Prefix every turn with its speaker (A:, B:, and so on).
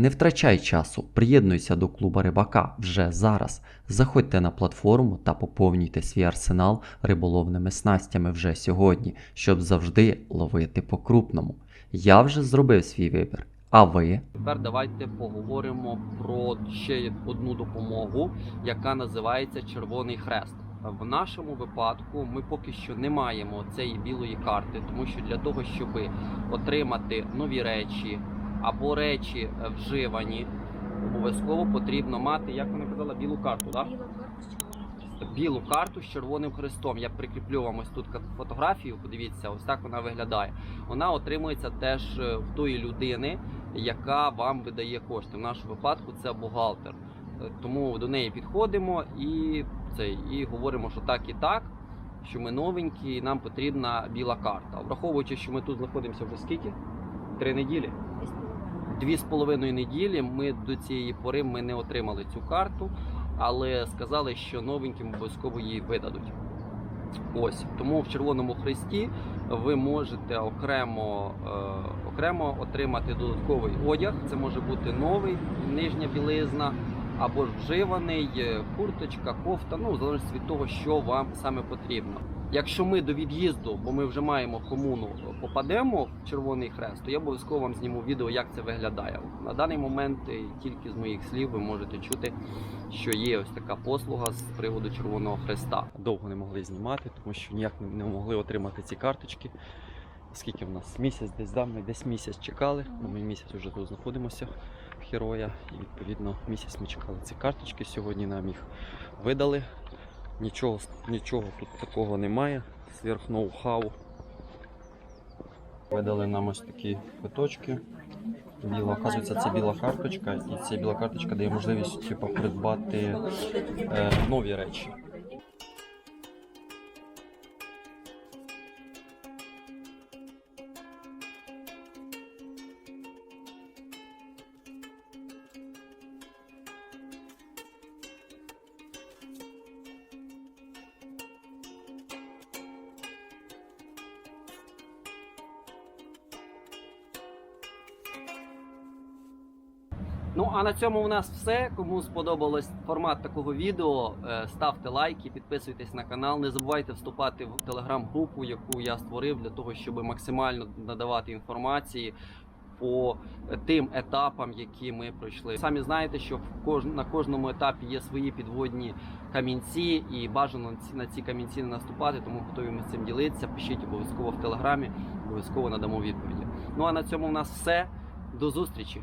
A: Не втрачай часу, приєднуйся до клуба рибака вже зараз. Заходьте на платформу та поповнюйте свій арсенал риболовними снастями вже сьогодні, щоб завжди ловити по крупному. Я вже зробив свій вибір. А ви?
B: Тепер давайте поговоримо про ще одну допомогу, яка називається Червоний Хрест. В нашому випадку ми поки що не маємо цієї білої карти, тому що для того, щоб отримати нові речі або речі е, вживані, обов'язково потрібно мати, як вона казала, білу карту. Так? Білу карту з червоним хрестом. Я прикріплю вам ось тут фотографію. Подивіться, ось так вона виглядає. Вона отримується теж е, в тої людини, яка вам видає кошти. В нашому випадку це бухгалтер. Е, Тому до неї підходимо і це і говоримо, що так і так. Що ми новенькі, і нам потрібна біла карта. Враховуючи, що ми тут знаходимося вже скільки? Три неділі. Дві з половиною неділі ми до цієї пори ми не отримали цю карту, але сказали, що новеньким обов'язково її видадуть. Ось тому в Червоному Хресті ви можете окремо, е, окремо отримати додатковий одяг. Це може бути новий, нижня білизна, або ж вживаний, е, курточка, кофта, ну в від того, що вам саме потрібно. Якщо ми до від'їзду, бо ми вже маємо комуну, попадемо в Червоний Хрест, то я обов'язково вам зніму відео, як це виглядає. На даний момент е, тільки з моїх слів ви можете чути, що є ось така послуга з приводу Червоного Хреста. Довго не могли знімати, тому що ніяк не могли отримати ці карточки. Скільки в нас місяць десь да, ми десь місяць чекали, бо ми місяць вже тут знаходимося в Героя. І відповідно місяць ми чекали ці карточки. Сьогодні нам їх видали. Нічого, нічого тут такого немає. Сверх ноу-хау. Видали нам ось такі квиточки. Біла, оказується, це біла карточка, і ця біла карточка дає можливість типу, придбати е, нові речі. Ну а на цьому у нас все. Кому сподобалось формат такого відео, е, ставте лайки, підписуйтесь на канал. Не забувайте вступати в телеграм-групу, яку я створив для того, щоб максимально надавати інформації по тим етапам, які ми пройшли. Самі знаєте, що на кожному етапі є свої підводні камінці, і бажано на ці- камінці не наступати, тому готові ми з цим ділитися. Пишіть обов'язково в телеграмі, обов'язково надамо відповіді. Ну а на цьому у нас все.
C: До зустрічі.